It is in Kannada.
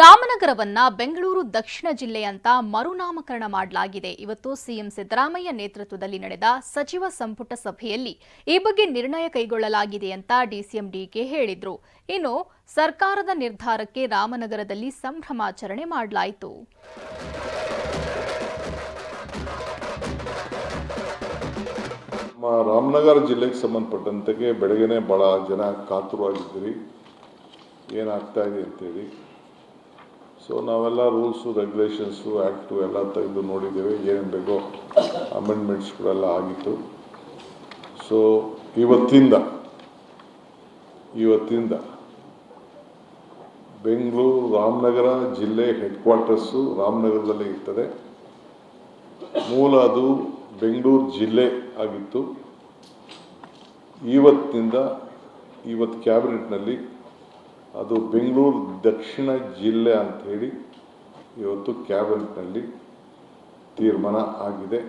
ರಾಮನಗರವನ್ನ ಬೆಂಗಳೂರು ದಕ್ಷಿಣ ಜಿಲ್ಲೆ ಅಂತ ಮರುನಾಮಕರಣ ಮಾಡಲಾಗಿದೆ. ಇವತ್ತು ಸಿಎಂ ಸಿದ್ದರಾಮಯ್ಯ ನೇತೃತ್ವದಲ್ಲಿ ನಡೆದ ಸಚಿವ ಸಂಪುಟ ಸಭೆಯಲ್ಲಿ ಈ ಬಗ್ಗೆ ನಿರ್ಣಯ ಕೈಗೊಳ್ಳಲಾಗಿದೆ ಅಂತ ಡಿಸಿಎಂ ಡಿಕೆ ಹೇಳಿದ್ರು. ಇನ್ನು ಸರ್ಕಾರದ ನಿರ್ಧಾರಕ್ಕೆ ರಾಮನಗರದಲ್ಲಿ ಸಂಭ್ರಮಾಚರಣೆ ಮಾಡಲಾಯಿತು. ರಾಮನಗರ ಜಿಲ್ಲೆಗೆ ಸಂಬಂಧಪಟ್ಟಂತೆ ಬೆಳಗ್ಗೆನೆ ಬಹಳ ಜನ ಕಾತುರವಾಗಿದ್ದೀರಿ. ಏನಾಗ್ತಾ ಇದೆ ಅಂತೇಳಿ ಸೊ ನಾವೆಲ್ಲ ರೂಲ್ಸು ರೆಗ್ಯುಲೇಷನ್ಸು ಆ್ಯಕ್ಟು ಎಲ್ಲ ತೆಗೆದು ನೋಡಿದ್ದೇವೆ, ಏನೇನು ಬೇಕೋ ಅಮೆಂಡ್ಮೆಂಟ್ಸ್ಗಳೆಲ್ಲ ಆಗಿತ್ತು. ಸೊ ಇವತ್ತಿಂದ ಇವತ್ತಿಂದ ಬೆಂಗಳೂರು ರಾಮನಗರ ಜಿಲ್ಲೆ ಹೆಡ್ ಕ್ವಾರ್ಟರ್ಸು ರಾಮನಗರದಲ್ಲೇ ಇರ್ತದೆ. ಮೂಲ ಅದು ಬೆಂಗಳೂರು ಜಿಲ್ಲೆ ಆಗಿತ್ತು. ಇವತ್ತಿನಿಂದ ಇವತ್ತು ಕ್ಯಾಬಿನೆಟ್ನಲ್ಲಿ ಅದು ಬೆಂಗಳೂರು ದಕ್ಷಿಣ ಜಿಲ್ಲೆ ಅಂತ ಹೇಳಿ ಇವತ್ತು ಕ್ಯಾಬಿನೆಟ್ನಲ್ಲಿ ತೀರ್ಮಾನ ಆಗಿದೆ.